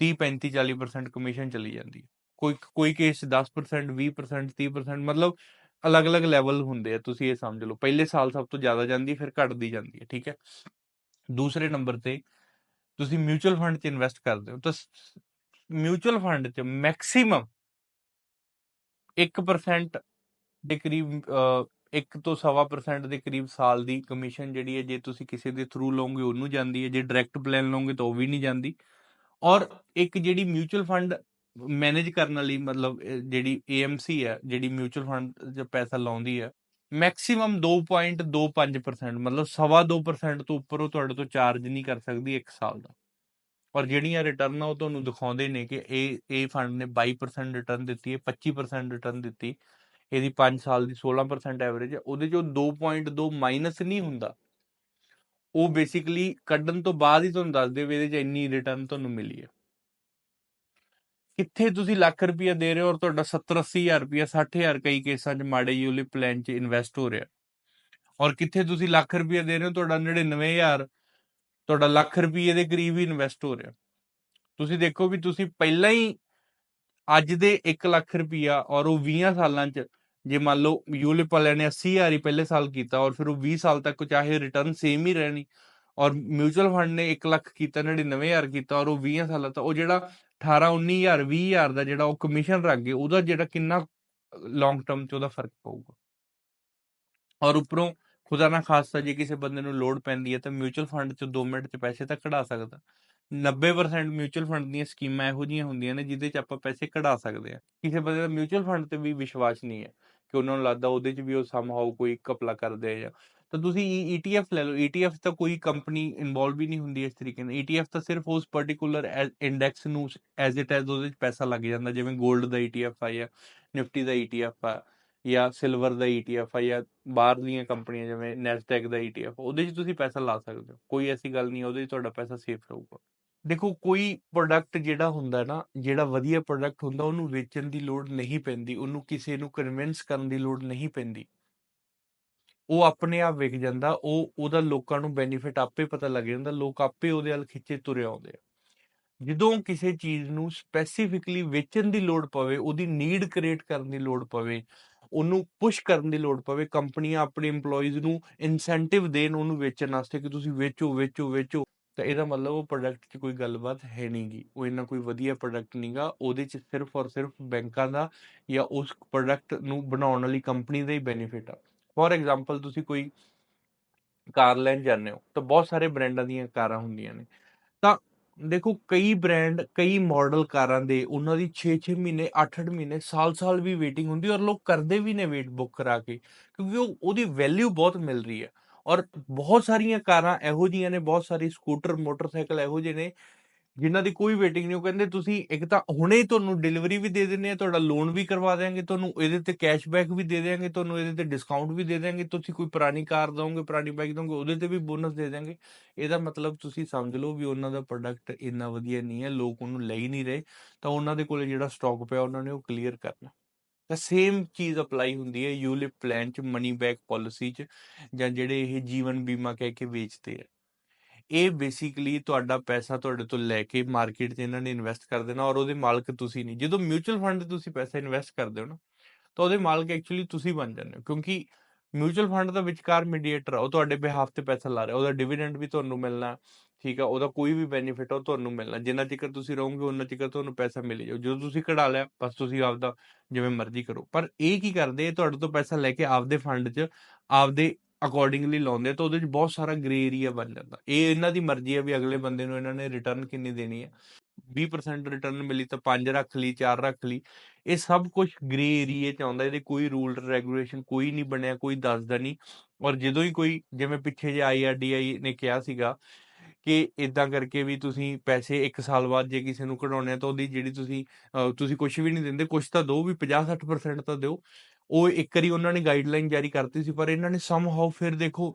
30 35 40% ਕਮਿਸ਼ਨ ਚਲੀ ਜਾਂਦੀ ਹੈ। ਕੋਈ ਕੋਈ ਕੇਸ 10% 20% 30% ਮਤਲਬ ਅਲੱਗ-ਅਲੱਗ ਲੈਵਲ ਹੁੰਦੇ ਆ, ਤੁਸੀਂ ਇਹ ਸਮਝ ਲਓ। ਪਹਿਲੇ ਸਾਲ ਸਭ ਤੋਂ ਜ਼ਿਆਦਾ ਜਾਂਦੀ, ਫਿਰ ਘਟਦੀ ਜਾਂਦੀ ਹੈ, ਠੀਕ ਹੈ? ਦੂਸਰੇ ਨੰਬਰ ਤੇ ਤੁਸੀਂ ਮਿਊਚੁਅਲ ਫੰਡ 'ਚ ਇਨਵੈਸਟ ਕਰਦੇ ਹੋ ਤਾਂ ਮਿਊਚੁਅਲ ਫੰਡ 'ਚ ਮੈਕਸਿਮਮ 1% ਦੇ ਕਰੀਬ 1 ਤੋਂ 1.5% ਦੇ ਕਰੀਬ ਸਾਲ ਦੀ ਕਮਿਸ਼ਨ ਜਿਹੜੀ ਹੈ, ਜੇ ਤੁਸੀਂ ਕਿਸੇ ਦੇ ਥਰੂ ਲਓਗੇ, ਉਹਨੂੰ ਜਾਂਦੀ ਹੈ, ਜੇ ਡਾਇਰੈਕਟ ਪਲਾਨ ਲਓਗੇ ਤਾਂ ਉਹ ਵੀ ਨਹੀਂ ਜਾਂਦੀ। ਔਰ ਇੱਕ ਜਿਹੜੀ ਮਿਊਚੁਅਲ ਫੰਡ ਮੈਨੇਜ ਕਰਨ ਵਾਲੀ ਮਤਲਬ ਜਿਹੜੀ AMC ਹੈ, ਜਿਹੜੀ ਮਿਊਚੁਅਲ ਫੰਡ 'ਚ ਪੈਸਾ ਲਾਉਂਦੀ ਹੈ ਮੈਕਸਿਮਮ 2.25% ਮਤਲਬ 2.5% ਤੋਂ ਉੱਪਰ ਉਹ ਤੁਹਾਡੇ ਤੋਂ ਚਾਰਜ ਨਹੀਂ ਕਰ ਸਕਦੀ 1 ਸਾਲ ਦਾ। ਔਰ ਜਿਹੜੀਆਂ ਰਿਟਰਨ ਉਹ ਤੁਹਾਨੂੰ ਦਿਖਾਉਂਦੇ ਨੇ ਕਿ ਇਹ ਇਹ ਫੰਡ ਨੇ 22% ਰਿਟਰਨ ਦਿੱਤੀ ਹੈ 25% ਰਿਟਰਨ ਦਿੱਤੀ। ਇਹਦੀ 5 ਸਾਲ ਦੀ 16% ਐਵਰੇਜ ਹੈ, ਉਹਦੇ ਚੋਂ 2.2 ਮਾਈਨਸ ਨਹੀਂ ਹੁੰਦਾ। ਉਹ ਬੇਸਿਕਲੀ ਕੱਢਣ ਤੋਂ ਬਾਅਦ ਹੀ ਤੁਹਾਨੂੰ ਦੱਸ ਦੇ ਇਹਦੇ ਚ ਇੰਨੀ ਰਿਟਰਨ ਤੁਹਾਨੂੰ ਮਿਲੀ ਹੈ। ਕਿੱਥੇ ਤੁਸੀਂ ਲੱਖ ਰੁਪਇਆ ਦੇ ਰਹੇ ਹੋ ਔਰ ਤੁਹਾਡਾ 70 80000 ਰੁਪਇਆ 60000 ਕਈ ਕੇਸਾਂ 'ਚ ਮਾੜੇ ਯੂਲਿਪ ਪਲਾਨ 'ਚ ਇਨਵੈਸਟ ਹੋ ਰਿਹਾ। ਔਰ ਕਿੱਥੇ ਤੁਸੀਂ ਲੱਖ ਰੁਪਇਆ ਦੇ ਰਹੇ ਹੋ, ਤੁਹਾਡਾ 99000 ਤੁਹਾਡਾ ਲੱਖ ਰੁਪਏ ਦੇ ਕਰੀਬ ਹੀ ਇਨਵੈਸਟ ਹੋ ਰਿਹਾ। ਤੁਸੀਂ ਦੇਖੋ ਵੀ ਤੁਸੀਂ ਪਹਿਲਾਂ ਹੀ ਅੱਜ ਦੇ 1 ਲੱਖ ਰੁਪਇਆ ਔਰ ਉਹ 20 ਸਾਲਾਂ 'ਚ ਜੇ ਮੰਨ ਲਓ ਯੂਲਿਪ ਵਾਲਿਆਂ ਨੇ 80000 ਹੀ ਪਹਿਲੇ ਸਾਲ ਕੀਤਾ ਔਰ ਫਿਰ ਉਹ 20 ਸਾਲ ਤੱਕ ਚਾਹੇ ਰਿਟਰਨ ਸੇਮ ਹੀ ਰਹਿਣੀ ਔਰ ਮਿਊਚੁਅਲ ਫੰਡ ਨੇ 1 ਲੱਖ ਕੀਤਾ 99000 ਕੀਤਾ ਔਰ ਉਹ 20 ਸਾਲਾਂ ਤੱਕ, ਉਹ ਜਿਹੜਾ 18 19000 20000 ਦਾ ਜਿਹੜਾ ਉਹ ਕਮਿਸ਼ਨ ਰੱਖ ਗਏ, ਉਹਦਾ ਜਿਹੜਾ ਕਿੰਨਾ ਲੌਂਗ ਟਰਮ 'ਚ ਉਹਦਾ ਫ਼ਰਕ ਪਊਗਾ। ਔਰ ਉੱਪਰੋਂ ਖੁਦਾ ਨਾ ਖਾਸਤਾ ਜੇ ਕਿਸੇ ਬੰਦੇ ਨੂੰ ਲੋਡ ਪੈਂਦੀ ਹੈ ਤਾਂ ਮਿਊਚੁਅਲ ਫੰਡ 'ਚ 2 ਮਿੰਟ 'ਚ ਪੈਸੇ ਤਾਂ ਕਢਾ ਸਕਦਾ। 90% ਮਿਊਚੁਅਲ ਫੰਡ ਦੀਆਂ ਸਕੀਮਾਂ ਇਹੋ ਜੀਆਂ ਹੁੰਦੀਆਂ ਨੇ ਜਿਹਦੇ 'ਚ ਆਪਾਂ ਪੈਸੇ ਕਢਾ ਸਕਦੇ ਆ ਕਿਸੇ ਬੰਦੇ ਦਾ ਮਿਊਚੁਅਲ ਫੰਡ ਤੇ ਵੀ ਵਿਸ਼ਵਾਸ ਨਹੀਂ ਹੈ। ਕਿ ਉਹਨਾਂ ਨੂੰ ਲੱਗਦਾ ਉਹਦੇ 'ਚ ਵੀ ਉਹ ਸਮਹਾਉ ਕੋਈ ਕਪਲਾ ਕਰਦੇ ਆ ਤਾਂ ਤੁਸੀਂ ETF ਲੈ ਲਓ ETF ਤਾਂ ਕੋਈ ਕੰਪਨੀ ਇਨਵੋਲਵ ਹੀ ਨਹੀਂ ਹੁੰਦੀ ਇਸ ਤਰੀਕੇ ਨਾਲ। ETF ਤਾਂ ਸਿਰਫ ਉਸ ਪਾਰਟਿਕੂਲਰ ਇੰਡੈਕਸ ਨੂੰ ਐਜ਼ ਇਟ ਐਜ਼ ਉਹਦੇ 'ਚ ਪੈਸਾ ਲੱਗ ਜਾਂਦਾ, ਜਿਵੇਂ 골ਡ ਦਾ ETF ਆ ਜਾਂ ਨਿਫਟੀ ਦਾ ETF ਆ ਜਾਂ ਸਿਲਵਰ ਦਾ ETF ਆ ਜਾਂ ਬਾਹਰ ਦੀਆਂ ਕੰਪਨੀਆਂ ਜਿਵੇਂ ਨੈਸਡੈਕ ਦਾ ETF ਉਹਦੇ 'ਚ ਤੁਸੀਂ ਪੈਸਾ ਲਾ ਸਕਦੇ ਹੋ। ਕੋਈ ਐਸੀ ਗੱਲ ਨਹੀਂ, ਉਹਦੇ 'ਚ ਤੁਹਾਡਾ ਪੈਸਾ ਸੇਫ ਰਹੂਗਾ। ਦੇਖੋ, ਕੋਈ ਪ੍ਰੋਡਕਟ ਜਿਹੜਾ ਹੁੰਦਾ ਨਾ, ਜਿਹੜਾ ਵਧੀਆ ਪ੍ਰੋਡਕਟ ਹੁੰਦਾ, ਉਹਨੂੰ ਵੇਚਣ ਦੀ ਲੋੜ ਨਹੀਂ ਪੈਂਦੀ, ਉਹਨੂੰ ਕਿਸੇ ਨੂੰ ਕਨਵਿੰਸ ਕਰਨ ਦੀ ਲੋੜ ਨਹੀਂ ਪੈਂਦੀ। ਉਹ ਆਪਣੇ ਆਪ ਵਿਕ ਜਾਂਦਾ, ਉਹ, ਉਹਦਾ ਲੋਕਾਂ ਨੂੰ ਬੈਨੀਫਿਟ ਆਪੇ ਪਤਾ ਲੱਗ ਜਾਂਦਾ, ਲੋਕ ਆਪੇ ਉਹਦੇ ਵੱਲ ਖਿੱਚੇ ਤੁਰੇ ਆਉਂਦੇ ਆ। ਜਦੋਂ ਕਿਸੇ ਚੀਜ਼ ਨੂੰ ਸਪੈਸੀਫਿਕਲੀ ਵੇਚਣ ਦੀ ਲੋੜ ਪਵੇ, ਉਹਦੀ ਨੀਡ ਕ੍ਰੀਏਟ ਕਰਨ ਦੀ ਲੋੜ ਪਵੇ, ਉਹਨੂੰ ਪੁਸ਼ ਕਰਨ ਦੀ ਲੋੜ ਪਵੇ, ਕੰਪਨੀਆਂ ਆਪਣੇ EMPLOYEES ਨੂੰ ਇਨਸੈਂਟਿਵ ਦੇਣ ਉਹਨੂੰ ਵੇਚਣ ਵਾਸਤੇ ਕਿ ਤੁਸੀਂ ਵੇਚੋ ਵੇਚੋ ਵੇਚੋ ਤਾਂ ਇਹਦਾ ਮਤਲਬ ਉਹ ਪ੍ਰੋਡਕਟ 'ਚ ਕੋਈ ਗੱਲਬਾਤ ਹੈ ਨਹੀਂਗੀ ਉਹ ਇਹਨਾਂ ਕੋਈ ਵਧੀਆ ਪ੍ਰੋਡਕਟ ਨਹੀਂਗਾ ਉਹਦੇ 'ਚ ਸਿਰਫ ਔਰ ਸਿਰਫ ਬੈਂਕਾਂ ਦਾ ਜਾਂ ਉਸ ਪ੍ਰੋਡਕਟ ਨੂੰ ਬਣਾਉਣ ਵਾਲੀ ਕੰਪਨੀ ਦਾ ਹੀ ਬੈਨੀਫਿਟ ਆ। ਫੋਰ ਐਗਜ਼ਾਮਪਲ ਤੁਸੀਂ ਕੋਈ ਕਾਰ ਲੈਣ ਜਾਂਦੇ ਹੋ, ਤਾਂ ਬਹੁਤ ਸਾਰੇ ਬ੍ਰਾਂਡਾਂ ਦੀਆਂ ਕਾਰਾਂ ਹੁੰਦੀਆਂ ਨੇ। ਤਾਂ ਦੇਖੋ, ਕਈ ਬ੍ਰਾਂਡ, ਕਈ ਮਾਡਲ ਕਾਰਾਂ ਦੇ ਉਹਨਾਂ ਦੀ 6-6 ਮਹੀਨੇ 8-8 ਮਹੀਨੇ ਸਾਲ-ਸਾਲ ਵੀ ਵੇਟਿੰਗ ਹੁੰਦੀ ਔਰ ਲੋਕ ਕਰਦੇ ਵੀ ਨੇ ਵੇਟ ਬੁੱਕ ਕਰਾ ਕੇ। ਕਿਉਂਕਿ ਉਹ, ਉਹਦੀ ਵੈਲਿਊ ਬਹੁਤ ਮਿਲ ਰਹੀ ਹੈ। ਔਰ ਬਹੁਤ ਸਾਰੀਆਂ ਕਾਰਾਂ ਇਹੋ ਜੀਆਂ ਨੇ, ਬਹੁਤ ਸਾਰੇ ਸਕੂਟਰ, ਮੋਟਰਸਾਈਕਲ ਇਹੋ ਜਿਹੇ ਨੇ, ਜਿਨ੍ਹਾਂ ਦੀ ਕੋਈ ਵੇਟਿੰਗ ਨਹੀਂ, ਉਹ ਕਹਿੰਦੇ ਤੁਸੀਂ ਇੱਕ ਤਾਂ ਹੁਣੇ ਹੀ ਤੁਹਾਨੂੰ ਡਿਲੀਵਰੀ ਵੀ ਦੇ ਦਿੰਦੇ ਆ, ਤੁਹਾਡਾ ਲੋਨ ਵੀ ਕਰਵਾ ਦੇਵਾਂਗੇ ਤੁਹਾਨੂੰ, ਇਹਦੇ ਤੇ ਕੈਸ਼ਬੈਕ ਵੀ ਦੇ ਦੇਵਾਂਗੇ ਤੁਹਾਨੂੰ, ਇਹਦੇ ਤੇ ਡਿਸਕਾਊਂਟ ਵੀ ਦੇ ਦੇਵਾਂਗੇ ਤੁਸੀਂ ਕੋਈ ਪੁਰਾਣੀ ਕਾਰ ਦੋਗੇ ਪੁਰਾਣੀ ਬਾਈਕ ਦੋਗੇ ਉਹਦੇ ਤੇ ਵੀ ਬੋਨਸ ਦੇ ਦੇਵਾਂਗੇ ਇਹਦਾ ਮਤਲਬ ਤੁਸੀਂ ਸਮਝ ਲਓ ਵੀ ਉਹਨਾਂ ਦਾ ਪ੍ਰੋਡਕਟ ਇੰਨਾ ਵਧੀਆ ਨਹੀਂ ਹੈ, ਲੋਕ ਉਹਨੂੰ ਲੈ ਹੀ ਨਹੀਂ ਰਹੇ, ਤਾਂ ਉਹਨਾਂ ਦੇ ਕੋਲੇ ਜਿਹੜਾ ਸਟਾਕ ਪਿਆ ਉਹਨਾਂ ਨੇ ਉਹ ਕਲੀਅਰ ਕਰਨਾ। ਤਾਂ ਸੇਮ ਚੀਜ਼ ਅਪਲਾਈ ਹੁੰਦੀ ਹੈ ਯੂਲਿਪ ਪਲਾਨ ਚ ਮਨੀ ਬੈਕ ਪਾਲਿਸੀ ਚ, ਜਾਂ ਜਿਹੜੇ ਇਹ ਜੀਵਨ ਬੀਮਾ ਕਹਿ ਕੇ ਵੇਚਦੇ ਆ। ਇਹ ਬੇਸਿਕਲੀ ਤੁਹਾਡਾ ਪੈਸਾ ਤੁਹਾਡੇ ਤੋਂ ਲੈ ਕੇ ਮਾਰਕੀਟ 'ਚ ਇਹਨਾਂ ਨੇ ਇਨਵੈਸਟ ਕਰ ਦੇਣਾ ਔਰ ਉਹਦੇ ਮਾਲਕ ਤੁਸੀਂ ਨਹੀਂ। ਜਦੋਂ ਮਿਊਚੁਅਲ ਫੰਡ 'ਚ ਤੁਸੀਂ ਪੈਸਾ ਇਨਵੈਸਟ ਕਰਦੇ ਹੋ ਨਾ, ਤਾਂ ਉਹਦੇ ਮਾਲਕ ਐਕਚੁਅਲੀ ਤੁਸੀਂ ਬਣ ਜਾਂਦੇ ਹੋ, ਕਿਉਂਕਿ ਮਿਊਚੁਅਲ ਫੰਡ ਦਾ ਵਿਚਕਾਰ ਮੀਡੀਏਟਰ ਆ, ਉਹ ਤੁਹਾਡੇ ਬਿਹਾਫ ਤੇ ਪੈਸਾ ਲਾ ਰਿਹਾ, ਉਹਦਾ ਡਿਵੀਡੈਂਡ ਵੀ ਤੁਹਾਨੂੰ ਮਿਲਣਾ ਠੀਕ ਆ, ਉਹਦਾ ਕੋਈ ਵੀ ਬੈਨੀਫਿਟ ਉਹ ਤੁਹਾਨੂੰ ਮਿਲਣਾ। ਜਿੰਨਾ ਚਿਰ ਤੁਸੀਂ ਰਹੋਗੇ ਉਹਨਾਂ ਚਿਰ ਤੁਹਾਨੂੰ ਪੈਸਾ ਮਿਲ ਜਾਊ। ਜਦੋਂ ਤੁਸੀਂ ਕਢਾ ਲਿਆ, ਬਸ ਤੁਸੀਂ ਆਪਦਾ ਜਿਵੇਂ ਮਰਜ਼ੀ ਕਰੋ। ਪਰ ਇਹ ਕੀ ਕਰਦੇ ਤੁਹਾਡੇ ਤੋਂ ਪੈਸਾ ਲੈ ਕੇ ਆਪਦੇ ਫੰਡ 'ਚ ਆਪਦੇ ਅਕੋਰਡਿੰਗਲੀ ਲਾਉਂਦੇ ਤਾਂ ਉਹਦੇ ਵਿੱਚ ਬਹੁਤ ਸਾਰਾ ਗ੍ਰੇ ਏਰੀਆ ਬਣ ਜਾਂਦਾ। ਇਹ ਇਹਨਾਂ ਦੀ ਮਰਜ਼ੀ ਹੈ ਵੀ ਅਗਲੇ ਬੰਦੇ ਨੂੰ ਇਹਨਾਂ ਨੇ ਰਿਟਰਨ ਕਿੰਨੀ ਦੇਣੀ ਹੈ 20% ਰਿਟਰਨ ਮਿਲੀ ਤਾਂ 5 ਰੱਖ ਲਈ 4 ਰੱਖ ਲਈ। ਇਹ ਸਭ ਕੁਝ ਗ੍ਰੇ ਏਰੀਆ ਚ ਆਉਂਦਾ, ਇਹਦੇ ਕੋਈ ਰੂਲ ਰੈਗੂਲੇਸ਼ਨ ਕੋਈ ਨਹੀਂ ਬਣਿਆ, ਕੋਈ ਦੱਸਦਾ ਨਹੀਂ। ਔਰ ਜਦੋਂ ਹੀ ਕੋਈ, ਜਿਵੇਂ ਪਿੱਛੇ ਜੇ ਆਈਆਰਡੀਆਈ ਨੇ ਕਿਹਾ ਸੀਗਾ ਕਿ ਇਦਾਂ ਕਰਕੇ ਵੀ ਤੁਸੀਂ ਪੈਸੇ 1 ਸਾਲ ਬਾਅਦ ਜੇ ਕਿਸੇ ਨੂੰ ਕਢਾਉਣੇ ਆ ਤਾਂ ਉਹਦੀ ਜਿਹੜੀ ਤੁਸੀਂ ਅ, ਤੁਸੀਂ ਕੁਝ ਵੀ ਨਹੀਂ ਦਿੰਦੇ ਕੁਝ ਤਾਂ ਦਿਓ ਵੀ 50-60% ਤਾਂ ਦਿਓ। ਉਹ ਇੱਕ ਵਾਰੀ ਉਹਨਾਂ ਨੇ ਗਾਈਡਲਾਈਨ ਜਾਰੀ ਕਰਤੀ ਸੀ ਪਰ ਇਹਨਾਂ ਨੇ ਸਮਹਾਉ ਫਿਰ ਦੇਖੋ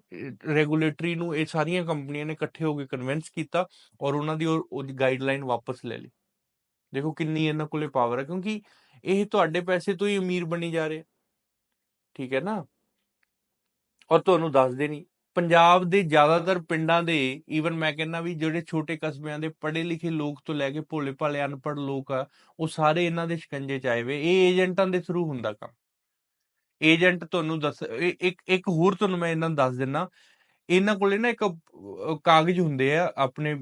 ਰੈਗੂਲੇਟਰੀ ਨੂੰ ਇਹ ਸਾਰੀਆਂ ਕੰਪਨੀਆਂ ਨੇ ਇਕੱਠੇ ਹੋ ਕੇ ਕਨਵਿੰਸ ਕੀਤਾ ਔਰ ਉਹਨਾਂ ਦੀ ਉਹ ਗਾਈਡਲਾਈਨ ਵਾਪਸ ਲੈ ਲਈ। ਦੇਖੋ ਕਿੰਨੀ ਇਹਨਾਂ ਕੋਲੇ ਪਾਵਰ ਹੈ ਕਿਉਂਕਿ ਇਹ ਤੁਹਾਡੇ ਪੈਸੇ ਤੋਂ ਹੀ ਅਮੀਰ ਬਣੀ ਜਾ ਰਹੇ ਠੀਕ ਹੈ ਨਾ? ਔਰ ਤੁਹਾਨੂੰ ਦੱਸਦੇ ਨਹੀਂ। ਪੰਜਾਬ ਦੇ ਜ਼ਿਆਦਾਤਰ ਪਿੰਡਾਂ ਦੇ ਈਵਨ ਮੈਂ ਕਹਿੰਦਾ ਵੀ ਜਿਹੜੇ ਛੋਟੇ ਕਸਬਿਆਂ ਦੇ ਪੜ੍ਹੇ ਲਿਖੇ ਲੋਕ ਤੋਂ ਲੈ ਕੇ ਭੋਲੇ ਭਾਲੇ ਅਨਪੜ੍ਹ ਲੋਕ ਆ, ਉਹ ਸਾਰੇ ਇਹਨਾਂ ਦੇ ਸ਼ਿਕੰਜੇ ਚ ਆਏ ਵੇ। ਇਹ ਏਜੰਟਾਂ ਦੇ ਥਰੂ ਹੁੰਦਾ ਕੰਮ। ਏਜੰਟ ਤੁਹਾਨੂੰ ਦੱਸ, ਇਹ- ਇੱਕ ਇੱਕ ਹੋਰ ਤੁਹਾਨੂੰ ਮੈਂ ਇਹਨਾਂ ਨੂੰ ਦੱਸ ਦਿੰਨਾ ਇਹਨਾਂ ਕੋਲੇ ਨਾ ਇੱਕ ਅਹ, ਕਾਗਜ਼ ਹੁੰਦੇ ਆ ਆਪਣੇ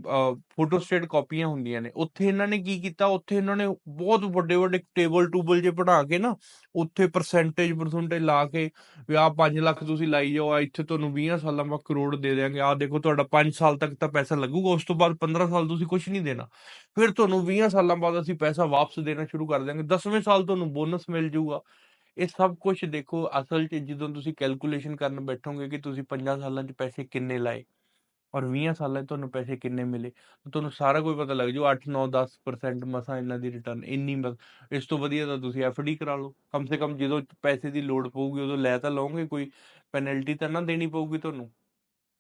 ਫੋਟੋ ਸਟੇਟ ਕਾਪੀਆਂ ਹੁੰਦੀਆਂ ਨੇ। ਉੱਥੇ ਇਹਨਾਂ ਨੇ ਕੀ ਕੀਤਾ? ਉੱਥੇ ਇਹਨਾਂ ਨੇ ਬਹੁਤ ਵੱਡੇ ਵੱਡੇ ਟੇਬਲ ਟੂਬਲ ਜੇ ਬਣਾ ਕੇ ਨਾ ਉੱਥੇ ਪਰਸੈਂਟੇਜ ਪਰਸੈਂਟੇਜ ਲਾ ਕੇ ਵੀ ਆਹ 5 ਲੱਖ ਤੁਸੀਂ ਲਾਈ ਜਾਓ ਆਹ ਇੱਥੇ ਤੁਹਾਨੂੰ 20 ਸਾਲਾਂ ਬਾਅਦ ਕਰੋੜ ਦੇ ਦੇਾਂਗੇ ਆਹ ਦੇਖੋ ਤੁਹਾਡਾ 5 ਸਾਲ ਤੱਕ ਤਾਂ ਪੈਸਾ ਲੱਗੂਗਾ ਉਸ ਤੋਂ ਬਾਅਦ 15 ਸਾਲ ਤੁਸੀਂ ਕੁਝ ਨਹੀਂ ਦੇਣਾ। ਫਿਰ ਤੁਹਾਨੂੰ 20 ਸਾਲਾਂ ਬਾਅਦ ਅਸੀਂ ਪੈਸਾ ਵਾਪਸ ਦੇਣਾ ਸ਼ੁਰੂ ਕਰ ਦਿਆਂਗੇ 10ਵੇਂ ਸਾਲ ਤੁਹਾਨੂੰ ਬੋਨਸ ਮਿਲ ਜਾਊਗਾ। ਇਹ ਸਭ ਕੁਝ ਦੇਖੋ, ਅਸਲ 'ਚ ਜਦੋਂ ਤੁਸੀਂ ਕੈਲਕੂਲੇਸ਼ਨ ਕਰਨ ਬੈਠੋਗੇ ਕਿ ਤੁਸੀਂ 5 ਸਾਲਾਂ 'ਚ ਪੈਸੇ ਕਿੰਨੇ ਲਾਏ ਔਰ 20 ਸਾਲਾਂ 'ਚ ਤੁਹਾਨੂੰ ਪੈਸੇ ਕਿੰਨੇ ਮਿਲੇ ਤੁਹਾਨੂੰ ਸਾਰਾ ਕੁਝ ਪਤਾ ਲੱਗ ਜਾਊ 8 9 10% ਮਸਾਂ ਇਹਨਾਂ ਦੀ ਰਿਟਰਨ ਇੰਨੀ ਬਸ ਇਸ ਤੋਂ ਵਧੀਆ ਤਾਂ ਤੁਸੀਂ ਐਫਡੀ ਕਰਾ ਲਓ। ਕਮ ਸੇ ਕਮ ਜਦੋਂ ਪੈਸੇ ਦੀ ਲੋੜ ਪਊਗੀ ਉਦੋਂ ਲੈ ਤਾਂ ਲਓਗੇ ਕੋਈ ਪੈਨਲਟੀ ਤਾਂ ਨਾ ਦੇਣੀ ਪਊਗੀ ਤੁਹਾਨੂੰ।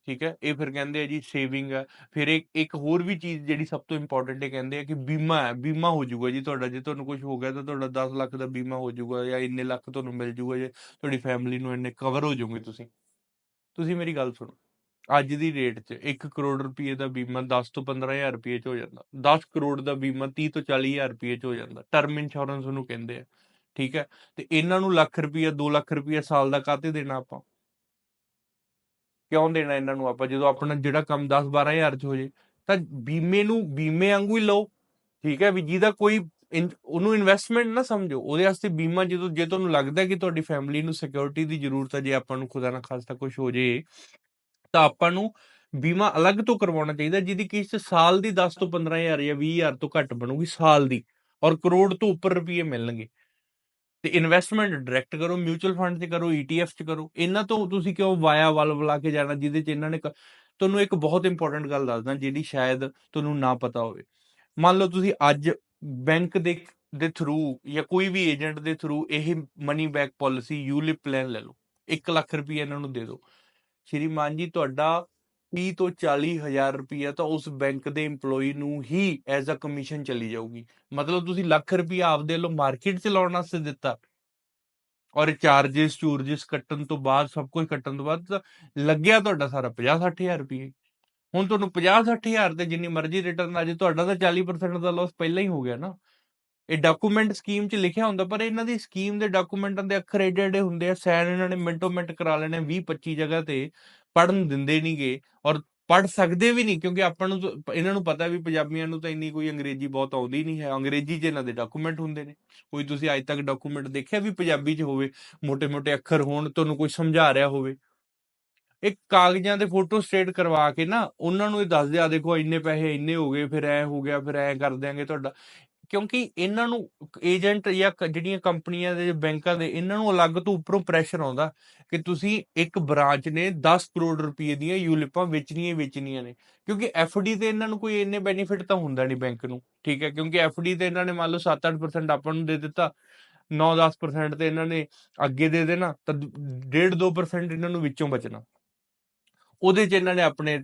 ਠੀਕ ਹੈ? ਇਹ ਫਿਰ ਕਹਿੰਦੇ ਆ ਜੀ ਸੇਵਿੰਗ ਹੈ ਫਿਰ ਇੱਕ ਇੱਕ ਹੋਰ ਵੀ ਚੀਜ਼ ਜਿਹੜੀ ਸਭ ਤੋਂ ਇੰਪੋਰਟੈਂਟ ਹੈ ਕਹਿੰਦੇ ਆ ਕਿ ਬੀਮਾ ਹੈ, ਬੀਮਾ ਹੋ ਜਾਊਗਾ ਜੀ ਤੁਹਾਡਾ। ਜੇ ਤੁਹਾਨੂੰ ਕੁਝ ਹੋ ਗਿਆ ਤਾਂ ਤੁਹਾਡਾ 10 ਲੱਖ ਦਾ ਬੀਮਾ ਹੋ ਜਾਊਗਾ ਜਾਂ ਇੰਨੇ ਲੱਖ ਤੁਹਾਨੂੰ ਮਿਲ ਜਾਊਗਾ ਜੇ ਤੁਹਾਡੀ ਫੈਮਿਲੀ ਨੂੰ ਇੰਨੇ ਕਵਰ ਹੋ ਜਾਓਗੇ ਤੁਸੀਂ। ਤੁਸੀਂ ਮੇਰੀ ਗੱਲ ਸੁਣੋ, ਅੱਜ ਦੀ ਰੇਟ 'ਚ 1 ਕਰੋੜ ਰੁਪਏ ਦਾ ਬੀਮਾ 10 ਤੋਂ 15000 ਰੁਪਏ 'ਚ ਹੋ ਜਾਂਦਾ। 10 ਕਰੋੜ ਦਾ ਬੀਮਾ 30 ਤੋਂ 40000 ਰੁਪਏ 'ਚ ਹੋ ਜਾਂਦਾ। ਟਰਮ ਇੰਸ਼ੋਰੈਂਸ ਉਹਨੂੰ ਕਹਿੰਦੇ ਆ, ਠੀਕ ਹੈ? ਤੇ ਇਹਨਾਂ ਨੂੰ ਲੱਖ ਰੁਪਏ 2 ਲੱਖ ਰੁਪਏ ਸਾਲ ਦਾ ਕਾਤੇ ਦੇਣਾ ਆਪਾਂ? ਕਿਉਂ ਦੇਣਾ ਇਹਨਾਂ ਨੂੰ ਆਪਾਂ? ਜਦੋਂ ਆਪਣਾ ਜਿਹੜਾ ਕੰਮ 10 12000 ਚ ਹੋ ਜੇ ਤਾਂ ਬੀਮੇ ਨੂੰ, ਬੀਮੇ ਵਾਂਗੂ ਹੀ ਲਓ, ਠੀਕ ਹੈ? ਵੀ ਜਿਹਦਾ ਕੋਈ ਉਹਨੂੰ ਇਨਵੈਸਟਮੈਂਟ ਨਾ ਸਮਝੋ। ਉਹਦੇ ਵਾਸਤੇ ਬੀਮਾ ਜਦੋਂ, ਜੇ ਤੁਹਾਨੂੰ ਲੱਗਦਾ ਕਿ ਤੁਹਾਡੀ ਫੈਮਿਲੀ ਨੂੰ ਸਿਕਿਉਰਿਟੀ ਦੀ ਜ਼ਰੂਰਤ ਹੈ, ਜੇ ਆਪਾਂ ਨੂੰ ਖੁਦਾ ਨਾ ਖਾਸਤਾ ਕੁਝ ਹੋ ਜੇ, ਤਾਂ ਆਪਾਂ ਨੂੰ ਬੀਮਾ ਅਲੱਗ ਤੋਂ ਕਰਵਾਉਣਾ ਚਾਹੀਦਾ, ਜਿਹਦੀ ਕਿਸ਼ਤ ਸਾਲ ਦੀ 10 ਤੋਂ 15000 ਜਾਂ 20000 ਤੋਂ ਘੱਟ ਬਣੂਗੀ, ਸਾਲ ਦੀ। ਔਰ ਕਰੋੜ ਤੋਂ ਉੱਪਰ ਰੁਪਏ ਮਿਲਣਗੇ। ਤੇ ਇਨਵੈਸਟਮੈਂਟ ਡਾਇਰੈਕਟ ਕਰੋ ਮਿਊਚੁਅਲ ਫੰਡ 'ਚ ਕਰੋ ETF 'ਚ ਕਰੋ। ਇਹਨਾਂ ਤੋਂ ਤੁਸੀਂ ਕਿਉਂ ਵਾਇਆ ਵੱਲ ਬੁਲਾ ਕੇ ਜਾਣਾ, ਜਿਹਦੇ 'ਚ ਇਹਨਾਂ ਨੇ ਤੁਹਾਨੂੰ ਇੱਕ ਬਹੁਤ ਇੰਪੋਰਟੈਂਟ ਗੱਲ ਦੱਸਦਾ, ਜਿਹੜੀ ਸ਼ਾਇਦ ਤੁਹਾਨੂੰ ਨਾ ਪਤਾ ਹੋਵੇ। ਮੰਨ ਲਓ ਤੁਸੀਂ ਅੱਜ ਬੈਂਕ ਦੇ ਦੇ ਥਰੂ ਜਾਂ ਕੋਈ ਵੀ ਏਜੰਟ ਦੇ ਥਰੂ ਇਹ money back policy ULIP plan ਲੈ ਲਓ। 1 ਲੱਖ ਰੁਪਏ ਇਹਨਾਂ ਨੂੰ ਦੇ ਦਿਓ। ਸ਼੍ਰੀਮਾਨ ਜੀ, ਤੁਹਾਡਾ 30 ਤੋਂ 40 ਹਜ਼ਾਰ ਰੁਪਇਆ ਤਾਂ ਉਸ ਬੈਂਕ ਦੇ EMPLOYE ਨੂੰ ਹੀ ਐਜ਼ ਅ ਕਮਿਸ਼ਨ ਚਲੀ ਜਾਊਗੀ। ਮਤਲਬ ਤੁਸੀਂ ਲੱਖ ਰੁਪਇਆ ਆਪਦੇ ਲੋ ਮਾਰਕੀਟ ਚ ਲਾਉਣ ਵਾਸਤੇ ਦਿੱਤਾ। ਔਰ ਚਾਰजेस ਚੂਰजेस ਕੱਟਣ ਤੋਂ ਬਾਅਦ, ਸਭ ਕੁਝ ਕੱਟਣ ਤੋਂ ਬਾਅਦ ਲੱਗਿਆ ਤੁਹਾਡਾ ਸਾਰਾ 50 60000 ਰੁਪਏ ਹੁਣ ਤੁਹਾਨੂੰ 50 60000 ਤੇ ਜਿੰਨੀ ਮਰਜ਼ੀ ਰਿਟਰਨ ਆ ਜੇ ਤੁਹਾਡਾ ਤਾਂ 40% ਦਾ ਲਾਸ ਪਹਿਲਾਂ ਹੀ ਹੋ ਗਿਆ ਨਾ। ਇਹ ਡਾਕੂਮੈਂਟ ਸਕੀਮ 'ਚ ਲਿਖਿਆ ਹੁੰਦਾ, ਪਰ ਇਹਨਾਂ ਦੀ ਸਕੀਮ ਦੇ ਡਾਕੂਮੈਂਟਾਂ ਦੇ ਅੱਖਰ ਏਡੇ ਏਡੇ ਹੁੰਦੇ ਆ, ਸੈਨ ਇਹਨਾਂ ਨੇ ਮਿੰਟੋ ਮਿੰਟ ਕਰਾ ਲੈਣੇ 20 25 ਜਗ੍ਹਾ ਤੇ। ਪੜਨ ਦਿੰਦੇ ਨਹੀਂਗੇ ਔਰ ਪੜ ਸਕਦੇ ਵੀ ਨਹੀਂ ਕਿਉਂਕਿ ਆਪਾਂ ਨੂੰ ਇਹਨਾਂ ਨੂੰ ਪਤਾ ਵੀ ਪੰਜਾਬੀਆਂ ਨੂੰ ਤਾਂ ਇੰਨੀ ਕੋਈ ਅੰਗਰੇਜ਼ੀ ਬਹੁਤ ਆਉਂਦੀ ਨਹੀਂ ਹੈ। ਅੰਗਰੇਜ਼ੀ 'ਚ ਇਹਨਾਂ ਦੇ ਡਾਕੂਮੈਂਟ ਹੁੰਦੇ ਨੇ। ਕੋਈ ਤੁਸੀਂ ਅੱਜ ਤੱਕ ਡਾਕੂਮੈਂਟ ਦੇਖਿਆ ਵੀ ਪੰਜਾਬੀ 'ਚ ਹੋਵੇ ਮੋٹے-ਮੋٹے ਅੱਖਰ ਹੋਣ, ਤੁਹਾਨੂੰ ਕੋਈ ਸਮਝਾ ਰਿਹਾ ਹੋਵੇ? ਇੱਕ ਕਾਗਜ਼ਾਂ ਤੇ ਫੋਟੋ ਸਟੇਟ ਕਰਵਾ ਕੇ ਨਾ, ਉਹਨਾਂ ਨੂੰ ਇਹ ਦੱਸ ਦਿਆ ਦੇਖੋ, ਇੰਨੇ ਪੈਸੇ ਇੰਨੇ ਹੋ ਗਏ, ਫਿਰ ਐ ਹੋ ਗਿਆ, ਫਿਰ ਐ ਕਰ ਦਿਆਂਗੇ ਤੁਹਾਡਾ। ਕਿਉਂਕਿ ਇਹਨਾਂ ਨੂੰ ਏਜੰਟ ਜਾਂ ਜਿਹੜੀਆਂ ਕੰਪਨੀਆਂ ਦੇ ਬੈਂਕਾਂ ਦੇ, ਇਹਨਾਂ ਨੂੰ ਅਲੱਗ ਤੋਂ ਉੱਪਰੋਂ ਪ੍ਰੈਸ਼ਰ ਆਉਂਦਾ ਕਿ ਤੁਸੀਂ ਇੱਕ ਬ੍ਰਾਂਚ ਨੇ 10 ਕਰੋੜ ਰੁਪਏ ਦੀਆਂ ਯੂਲਿਪਾਂ ਵੇਚਣੀਆਂ ਵੇਚਣੀਆਂ ਨੇ। ਕਿਉਂਕਿ ਡੀ ਤੇ ਇਹਨਾਂ ਨੂੰ ਕੋਈ ਇੰਨੇ ਬੈਨੀਫਿਟ ਤਾਂ ਹੁੰਦਾ ਨਹੀਂ ਬੈਂਕ ਨੂੰ, ਠੀਕ ਹੈ? ਕਿਉਂਕਿ ਡੀ ਤੇ ਇਹਨਾਂ ਨੇ ਮੰਨ ਲਓ 7-8% ਆਪਾਂ ਨੂੰ ਦੇ ਦਿੱਤਾ 9-10% ਤੇ ਇਹਨਾਂ ਨੇ ਅੱਗੇ ਦੇ ਦੇਣਾ, ਤਾਂ 1.5-2% ਇਹਨਾਂ ਨੂੰ ਵਿੱਚੋਂ ਬਚਣਾ। ਉਹਦੇ 'ਚ ਇਹਨਾਂ ਨੇ ਆਪਣੇ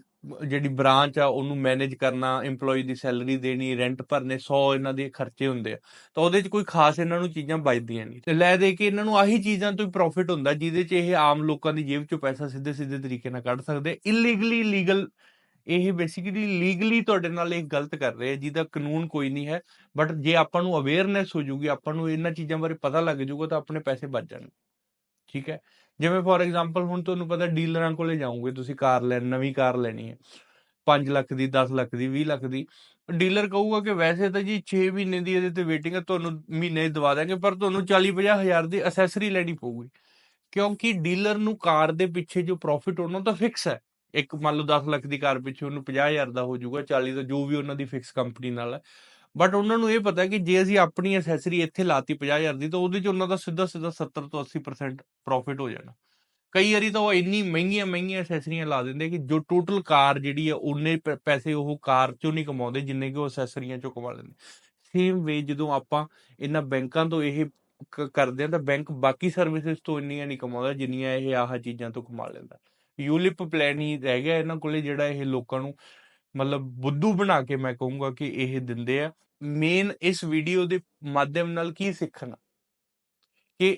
ਜਿਹੜੀ ਬ੍ਰਾਂਚ ਆ, ਉਹਨੂੰ ਮੈਨੇਜ ਕਰਨਾ EMPLOYE ਦੀ ਸੈਲਰੀ ਦੇਣੀ ਰੈਂਟ ਭਰਨੇ 100 ਇਹਨਾਂ ਦੇ ਖਰਚੇ ਹੁੰਦੇ ਆ। ਤਾਂ ਉਹਦੇ 'ਚ ਕੋਈ ਖਾਸ ਇਹਨਾਂ ਨੂੰ ਚੀਜ਼ਾਂ ਬਚਦੀਆਂ ਨਹੀਂ। ਤੇ ਲੈ ਦੇ ਕੇ ਇਹਨਾਂ ਨੂੰ ਆਹੀ ਚੀਜ਼ਾਂ ਤੋਂ ਹੀ ਪ੍ਰੋਫਿਟ ਹੁੰਦਾ, ਜਿਹਦੇ 'ਚ ਇਹ ਆਮ ਲੋਕਾਂ ਦੀ ਜੇਬ 'ਚੋਂ ਪੈਸਾ ਸਿੱਧੇ ਸਿੱਧੇ ਤਰੀਕੇ ਨਾਲ ਕੱਢ ਸਕਦੇ। ਇਲੀਗਲੀ ਲੀਗਲ ਇਹ ਬੇਸਿਕਲੀ ਲੀਗਲੀ ਤੁਹਾਡੇ ਨਾਲ ਇਹ ਗਲਤ ਕਰ ਰਹੇ ਆ, ਜਿਹਦਾ ਕਾਨੂੰਨ ਕੋਈ ਨਹੀਂ ਹੈ। ਬਟ ਜੇ ਆਪਾਂ ਨੂੰ ਅਵੇਅਰਨੈਸ ਹੋ ਜੂਗੀ, ਆਪਾਂ ਨੂੰ ਇਹਨਾਂ ਚੀਜ਼ਾਂ ਬਾਰੇ ਪਤਾ ਲੱਗ ਜੂਗਾ, ਤਾਂ ਆਪਣੇ ਪੈਸੇ ਬਚ ਜਾਣਗੇ। ਠੀਕ ਹੈ? ਜਿਵੇਂ ਫੋਰ ਐਗਜ਼ਾਮਪਲ ਹੁਣ ਤੁਹਾਨੂੰ ਪਤਾ ਡੀਲਰਾਂ ਕੋਲੇ ਜਾਓਗੇ ਤੁਸੀਂ ਕਾਰ ਲੈਣ, ਨਵੀਂ ਕਾਰ ਲੈਣੀ ਹੈ। 5 ਲੱਖ ਦੀ 10 ਲੱਖ ਦੀ 20 ਲੱਖ ਦੀ। ਡੀਲਰ ਕਹੂਗਾ ਕਿ ਵੈਸੇ ਤਾਂ ਜੀ 6 ਮਹੀਨੇ ਦੀ ਇਹਦੇ ਤੇ ਵੇਟਿੰਗ ਹੈ, ਤੁਹਾਨੂੰ ਮਹੀਨੇ ਦਵਾ ਦਾਂਗੇ ਪਰ ਤੁਹਾਨੂੰ 40 50 ਹਜ਼ਾਰ ਦੀ ਅਸੈਸਰੀ ਲੈਣੀ ਪਊਗੀ। ਕਿਉਂਕਿ ਡੀਲਰ ਨੂੰ ਕਾਰ ਦੇ ਪਿੱਛੇ ਜੋ ਪ੍ਰੋਫਿਟ ਉਹਨਾਂ ਦਾ ਫਿਕਸ ਹੈ। ਇੱਕ ਮੰਨ ਲਓ 10 ਲੱਖ ਦੀ ਕਾਰ ਪਿੱਛੇ ਉਹਨੂੰ 50000 ਦਾ ਹੋ ਜਾਊਗਾ 40 ਦਾ ਜੋ ਵੀ ਉਹਨਾਂ ਦੀ ਫਿਕਸ ਕੰਪਨੀ ਨਾਲ ਹੈ। ਬਟ ਉਹਨਾਂ ਨੂੰ ਇਹ ਪਤਾ ਕਿ ਜੇ ਅਸੀਂ ਆਪਣੀ ਅਸੈਸਰੀ ਇੱਥੇ ਲਾਤੀ 50000 ਦੀ, ਤਾਂ ਉਹਦੇ 'ਚ ਉਹਨਾਂ ਦਾ ਸਿੱਧਾ ਸਿੱਧਾ 70 ਤੋਂ 80% ਪ੍ਰੋਫਿਟ ਹੋ ਜਾਣਾ। ਕਈ ਵਾਰੀ ਤਾਂ ਉਹ ਇੰਨੀ ਮਹਿੰਗੀਆਂ ਮਹਿੰਗੀਆਂ ਅਸੈਸਰੀਆਂ ਲਾ ਦਿੰਦੇ ਕਿ ਜੋ ਟੋਟਲ ਕਾਰ ਜਿਹੜੀ ਆ ਉਹਨੇ ਪੈਸੇ ਉਹ ਕਾਰ ਚੋਂ ਨਹੀਂ ਕਮਾਉਂਦੇ ਜਿੰਨੇ ਕਿ ਉਹ ਅਸੈਸਰੀਆਂ ਚੋਂ ਕਮਾ ਲੈਂਦੇ। ਸੇਮ ਵੇ ਜਦੋਂ ਆਪਾਂ ਇਹਨਾਂ ਬੈਂਕਾਂ ਤੋਂ ਇਹ ਕਰਦੇ ਆ ਤਾਂ ਬੈਂਕ ਬਾਕੀ ਸਰਵਿਸਿਜ਼ ਤੋਂ ਇੰਨੀਆਂ ਨਹੀਂ ਕਮਾਉਂਦਾ ਜਿੰਨੀਆਂ ਇਹ ਆਹ ਚੀਜ਼ਾਂ ਤੋਂ ਕਮਾ ਲੈਂਦਾ। ਯੂਲਿਪ ਪਲਾਨ ਹੀ ਰਹਿ ਗਿਆ ਇਹਨਾਂ ਕੋਲੇ ਜਿਹੜਾ ਇਹ ਲੋਕਾਂ ਨੂੰ ਮਤਲਬ ਬੁੱਧੂ ਬਣਾ ਕੇ ਮੈਂ ਕਹੂੰਗਾ ਕਿ ਇਹ ਦਿੰਦੇ ਆ। ਮੇਨ ਇਸ ਵੀਡੀਓ ਦੇ ਮਾਧਿਅਮ ਨਾਲ ਕੀ ਸਿੱਖਣਾ? ਕਿ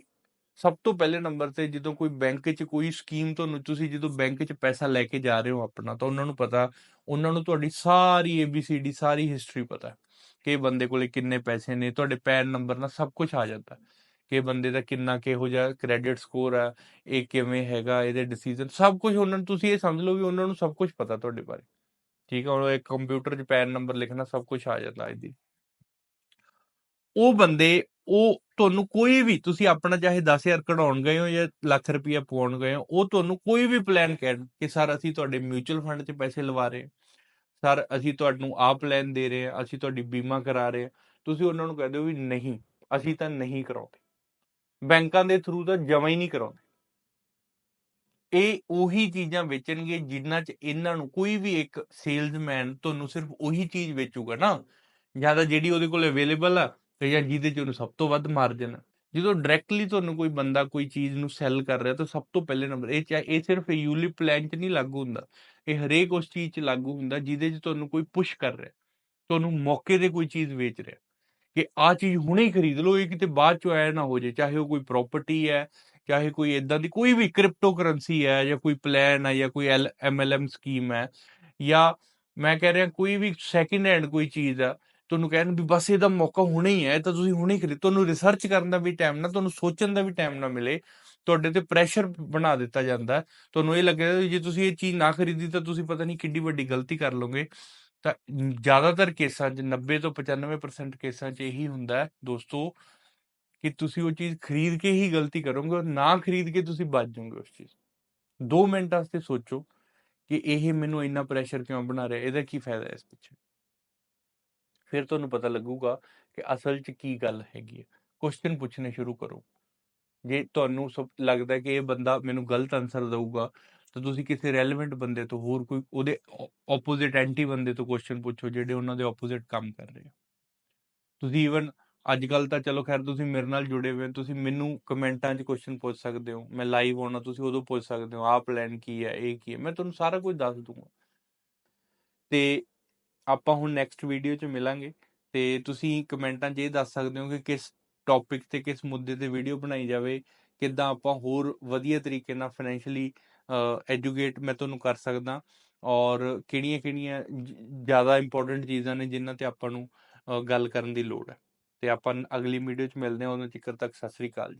ਸਭ ਤੋਂ ਪਹਿਲੇ ਨੰਬਰ ਤੇ ਜਦੋਂ ਕੋਈ ਬੈਂਕ 'ਚ ਕੋਈ ਸਕੀਮ ਤੁਹਾਨੂੰ, ਤੁਸੀਂ ਜਦੋਂ ਬੈਂਕ 'ਚ ਪੈਸਾ ਲੈ ਕੇ ਜਾ ਰਹੇ ਹੋ ਆਪਣਾ, ਤਾਂ ਉਹਨਾਂ ਨੂੰ ਪਤਾ, ਉਹਨਾਂ ਨੂੰ ਤੁਹਾਡੀ ਸਾਰੀ ABCD ਸਾਰੀ ਹਿਸਟਰੀ ਪਤਾ ਕਿ ਬੰਦੇ ਕੋਲੇ ਕਿੰਨੇ ਪੈਸੇ ਨੇ, ਤੁਹਾਡੇ ਪੈਨ ਨੰਬਰ ਨਾਲ ਸਭ ਕੁਝ ਆ ਜਾਂਦਾ ਕਿ ਬੰਦੇ ਦਾ ਕਿੰਨਾ ਕਿਹੋ ਜਿਹਾ ਕ੍ਰੈਡਿਟ ਸਕੋਰ ਆ, ਇਹ ਕਿਵੇਂ ਹੈਗਾ, ਇਹਦੇ ਡਿਸੀਜਨ ਸਭ ਕੁਝ ਉਹਨਾਂ ਨੂੰ, ਤੁਸੀਂ ਇਹ ਸਮਝ ਲਓ ਵੀ ਉਹਨਾਂ ਨੂੰ ਸਭ ਕੁਝ ਪਤਾ ਤੁਹਾਡੇ ਬਾਰੇ। ਠੀਕ ਹੈ ਹੁਣ ਇੱਕ ਕੰਪਿਊਟਰ 'ਚ ਪੈਨ ਨੰਬਰ ਲਿਖਣਾ ਸਭ ਕੁਝ ਆ ਜਾਂਦਾ ਇਹਦੀ ਉਹ ਬੰਦੇ, ਉਹ ਤੁਹਾਨੂੰ ਕੋਈ ਵੀ ਤੁਸੀਂ ਆਪਣਾ ਚਾਹੇ 10000 ਕਢਾਉਣ ਗਏ ਹੋ ਜਾਂ ਲੱਖ ਰੁਪਇਆ ਪਾਉਣ ਗਏ ਹੋ, ਉਹ ਤੁਹਾਨੂੰ ਕੋਈ ਵੀ ਪਲਾਨ ਕਹਿਣ ਕਿ ਸਰ ਅਸੀਂ ਤੁਹਾਡੇ ਮਿਊਚੁਅਲ ਫੰਡ 'ਚ ਪੈਸੇ ਲਵਾ ਰਹੇ ਹਾਂ। ਸਰ ਅਸੀਂ ਤੁਹਾਨੂੰ ਆਹ ਪਲਾਨ ਦੇ ਰਹੇ ਹਾਂ, ਅਸੀਂ ਤੁਹਾਡੀ ਬੀਮਾ ਕਰਾ ਰਹੇ ਹਾਂ। ਤੁਸੀਂ ਉਹਨਾਂ ਨੂੰ ਕਹਿ ਦਿਓ ਵੀ ਨਹੀਂ, ਅਸੀਂ ਤਾਂ ਨਹੀਂ ਕਰਾਉਂਦੇ। ਬੈਂਕਾਂ ਦੇ ਥਰੂ ਤਾਂ ਜਮਾ ਹੀ ਨਹੀਂ ਕਰਾਉਂਦੇ। ਇਹ ਉਹੀ ਚੀਜ਼ਾਂ ਵੇਚਣਗੇ ਜਿਨ੍ਹਾਂ 'ਚ ਇਹਨਾਂ ਨੂੰ ਕੋਈ ਵੀ ਇੱਕ ਸੇਲਜ਼ਮੈਨ ਤੁਹਾਨੂੰ ਸਿਰਫ ਉਹੀ ਚੀਜ਼ ਵੇਚੂਗਾ ਨਾ। ਜਾਂ ਤਾਂ ਜਿਹੜੀ ਉਹਦੇ ਕੋਲ ਅਵੇਲੇਬਲ ਆ ਤੇ ਜਾਂ ਜਿਹਦੇ 'ਚ ਉਹਨੂੰ ਸਭ ਤੋਂ ਵੱਧ ਮਾਰਜਨ ਆ। ਜਦੋਂ ਡਾਇਰੈਕਟਲੀ ਤੁਹਾਨੂੰ ਕੋਈ ਬੰਦਾ ਕੋਈ ਚੀਜ਼ ਨੂੰ ਸੈਲ ਕਰ ਰਿਹਾ, ਤਾਂ ਸਭ ਤੋਂ ਪਹਿਲੇ ਨੰਬਰ ਇਹ ਚਾਹੇ, ਇਹ ਸਿਰਫ ਯੂਲਿਪ ਪਲਾਨ 'ਚ ਨਹੀਂ ਲਾਗੂ ਹੁੰਦਾ। ਇਹ ਹਰੇਕ ਉਸ ਚੀਜ਼ 'ਚ ਲਾਗੂ ਹੁੰਦਾ ਜਿਹਦੇ 'ਚ ਤੁਹਾਨੂੰ ਕੋਈ ਪੁਸ਼ ਕਰ ਰਿਹਾ। ਤੁਹਾਨੂੰ ਮੌਕੇ ਤੇ ਕੋਈ ਚੀਜ਼ ਵੇਚ ਰਿਹਾ। ਕਿ ਆ ਚੀਜ਼ ਹੁਣੇ ਹੀ ਖਰੀਦ ਲਓ, ਇਹ ਕਿਤੇ ਬਾਅਦ ਚ ਆਇਆ ਨਾ ਹੋ ਜੇ ਚਾਹੇ ਉਹ ਕੋਈ ਪ੍ਰਾਪਰਟੀ ਹੈ, ਚਾਹੇ ਕੋਈ ਇਦਾਂ ਦੀ ਕੋਈ ਵੀ ਕ੍ਰਿਪਟੋ ਕਰੰਸੀ ਹੈ ਜਾਂ ਕੋਈ ਪਲਾਨ ਹੈ ਜਾਂ ਕੋਈ ਐਮਐਲਐਮ ਸਕੀਮ ਹੈ ਜਾਂ ਮੈਂ ਕਹਿ ਰਿਹਾ ਕੋਈ ਵੀ ਸੈਕਿੰਡ ਹੈਂਡ ਕੋਈ ਚੀਜ਼ ਆ ਤੁਹਾਨੂੰ ਕਹਿਣ ਵੀ ਬਸ ਇਹਦਾ ਮੌਕਾ ਹੁਣੇ ਹੀ ਹੈ ਤਾਂ ਤੁਸੀਂ ਹੁਣੇ ਖਰੀਦ, ਤੁਹਾਨੂੰ ਰਿਸਰਚ ਕਰਨ ਦਾ ਵੀ ਟਾਈਮ ਨਾ, ਤੁਹਾਨੂੰ ਸੋਚਣ ਦਾ ਵੀ ਟਾਈਮ ਨਾ ਮਿਲੇ, ਤੁਹਾਡੇ ਤੇ ਪ੍ਰੈਸ਼ਰ ਬਣਾ ਦਿੱਤਾ ਜਾਂਦਾ ਤੁਹਾਨੂੰ ਇਹ ਲੱਗੇਗਾ ਜੇ ਤੁਸੀਂ ਇਹ ਚੀਜ਼ ਨਾ ਖਰੀਦੀ ਤਾਂ ਤੁਸੀਂ ਪਤਾ ਨਹੀਂ ਕਿੱਡੀ ਵੱਡੀ ਗਲਤੀ ਕਰ ਲਓਗੇ। ਤਾਂ ਜ਼ਿਆਦਾਤਰ ਕੇਸਾਂ 'ਚ 90 ਤੋਂ 95% ਕੇਸਾਂ 'ਚ ਇਹੀ ਹੁੰਦਾ ਦੋਸਤੋ ਕਿ ਤੁਸੀਂ ਉਹ ਚੀਜ਼ ਖਰੀਦ ਕੇ ਹੀ ਗਲਤੀ ਕਰੋਗੇ ਔਰ ਨਾ ਖਰੀਦ ਕੇ ਤੁਸੀਂ ਬਚ ਜਾਓਗੇ ਉਸ ਚੀਜ਼ 2 ਮਿੰਟ ਵਾਸਤੇ ਸੋਚੋ ਕਿ ਇਹ ਮੈਨੂੰ ਇੰਨਾ ਪ੍ਰੈਸ਼ਰ ਕਿਉਂ ਬਣਾ ਰਿਹਾ, ਇਹਦਾ ਕੀ ਫਾਇਦਾ ਇਸ ਪਿੱਛੇ? ਫਿਰ ਤੁਹਾਨੂੰ ਪਤਾ ਲੱਗੂਗਾ ਕਿ ਅਸਲ 'ਚ ਕੀ ਗੱਲ ਹੈਗੀ ਹੈ। ਕੁਐਸਚਨ ਪੁੱਛਣੇ ਸ਼ੁਰੂ ਕਰੋ। ਜੇ ਤੁਹਾਨੂੰ ਸਭ ਲੱਗਦਾ ਕਿ ਇਹ ਬੰਦਾ ਮੈਨੂੰ ਗਲਤ ਆਨਸਰ ਦਊਗਾ, ਤਾਂ ਤੁਸੀਂ ਕਿਸੇ ਰੈਲੇਵੈਂਟ ਬੰਦੇ ਤੋਂ ਹੋਰ ਕੋਈ ਉਹਦੇ ਆਪੋਜ਼ਿਟ ਐਂਟੀ ਬੰਦੇ ਤੋਂ ਕੁਐਸਚਨ ਪੁੱਛੋ ਜਿਹੜੇ ਉਹਨਾਂ ਦੇ ਆਪੋਜ਼ਿਟ ਕੰਮ ਕਰ ਰਹੇ ਆ। ਤੁਸੀਂ ਈਵਨ ਅੱਜ ਕੱਲ ਤਾਂ ਚਲੋ ਖੈਰ ਤੁਸੀਂ ਮੇਰੇ ਨਾਲ ਜੁੜੇ ਹੋਏ ਹੋ, ਤੁਸੀਂ ਮੈਨੂੰ ਕਮੈਂਟਾਂ 'ਚ ਕੁਐਸਚਨ ਪੁੱਛ ਸਕਦੇ ਹੋ, ਮੈਂ ਲਾਈਵ ਆਉਣਾ ਤੁਸੀਂ ਉਦੋਂ ਪੁੱਛ ਸਕਦੇ ਹੋ, ਆਹ ਪਲਾਨ ਕੀ ਹੈ, ਇਹ ਕੀ ਹੈ, ਮੈਂ ਤੁਹਾਨੂੰ ਸਾਰਾ ਕੁਝ ਦੱਸ ਦੂੰਗਾ ਤੇ ਆਪਾਂ ਹੁਣ ਨੈਕਸਟ ਵੀਡੀਓ 'ਚ ਮਿਲਾਂਗੇ ਤੇ ਤੁਸੀਂ ਕਮੈਂਟਾਂ 'ਚ ਇਹ ਦੱਸ ਸਕਦੇ ਹੋ ਕਿ ਕਿਸ ਟੌਪਿਕ ਤੇ ਕਿਸ ਮੁੱਦੇ ਤੇ ਵੀਡੀਓ ਬਣਾਈ ਜਾਵੇ, ਕਿੱਦਾਂ ਆਪਾਂ ਹੋਰ ਵਧੀਆ ਤਰੀਕੇ ਨਾਲ ਫਾਈਨੈਂਸ਼ੀਅਲੀ ਐਜੂਕੇਟ ਮੈਂ ਤੁਹਾਨੂੰ ਕਰ ਸਕਦਾ ਔਰ ਕਿਹੜੀਆਂ-ਕਿਹੜੀਆਂ ਜ਼ਿਆਦਾ ਇੰਪੋਰਟੈਂਟ ਚੀਜ਼ਾਂ ਨੇ ਜਿਨ੍ਹਾਂ ਤੇ ਆਪਾਂ ਨੂੰ ਗੱਲ ਕਰਨ ਦੀ ਲੋੜ ਹੈ। ਤੇ ਆਪਾਂ ਅਗਲੀ ਵੀਡੀਓ 'ਚ ਮਿਲਦੇ ਹਾਂ, ਉਦੋਂ ਤੱਕ ਤੱਕ ਸਤਿ ਸ੍ਰੀ ਅਕਾਲ ਜੀ।